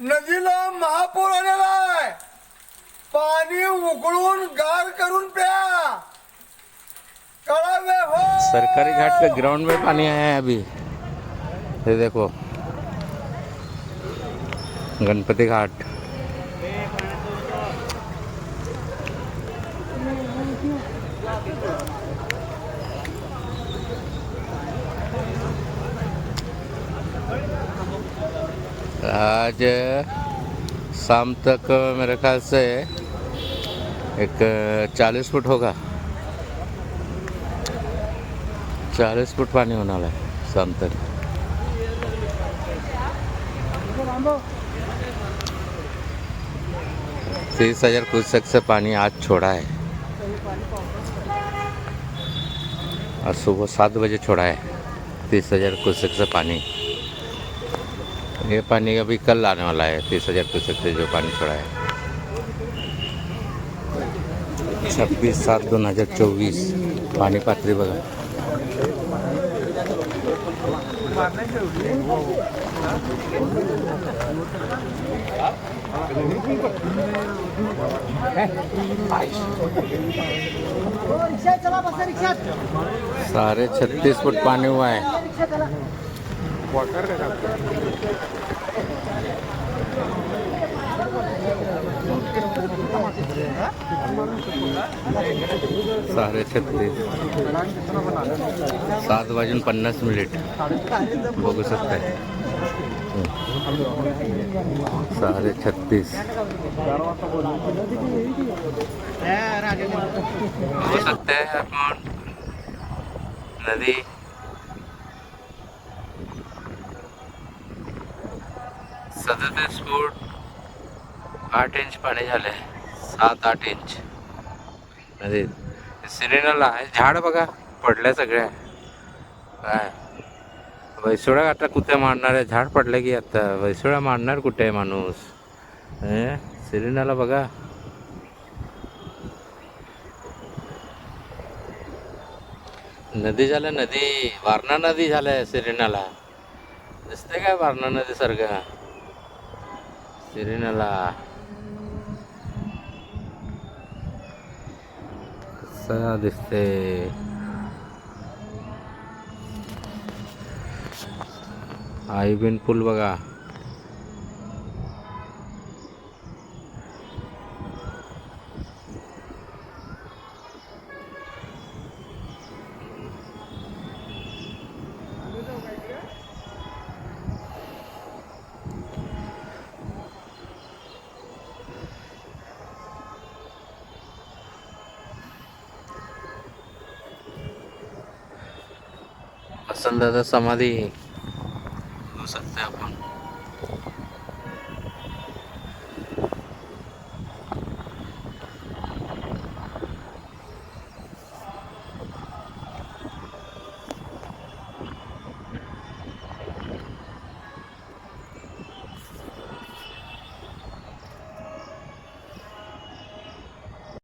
नदीला महापूर आलेला पाणी उकळून गार करून प्या। कळावे हो। सरकारी घाट के ग्राउंड में पानी आया है अभी। ये देखो। गणपति घाट। आज, शाम तक मेरे ख्याल से एक चालीस फुट होगा। चालीस फुट पानी होने वाला है शाम तक। तीस हज़ार क्यूसेक से पानी आज छोड़ा है। और सुबह सात बजे छोड़ा है। तीस हज़ार क्यूसेक से पानी। ये पानी अभी कल आने वाला है, तीस हज़ार क्यूसेक से जो पानी छोड़ा है। छब्बीस सात दोन हज़ार चोवीस पाणी पातळी बघा साढ़े छत्तीस फुट पानी हुआ है। साढ़े छत्तीस। सात वाजून पन्नास मिनिट। बघू शकताय। साढ़े छत्तीस। बघू सकते हैं आपण नदी। सदतीस फूट आठ इंच पाणी झाले सात आठ इंच। नदीत सिरेनाला आहे झाड बघा पडल्या सगळ्या वैसोळा आता कुठे मारणार आहे? झाड पडलं की आता. वैसोळा मारणार कुठे आहे माणूस? सिरिनाला बघा. नदी झालं नदी. वारणा नदी झालंय सिरिनाला. दिसते काय वारणा नदी सारखं? सिरेनाला. कसा दिसते आईबीन पूल बघा. वसंतदादा समाधी. was a third one.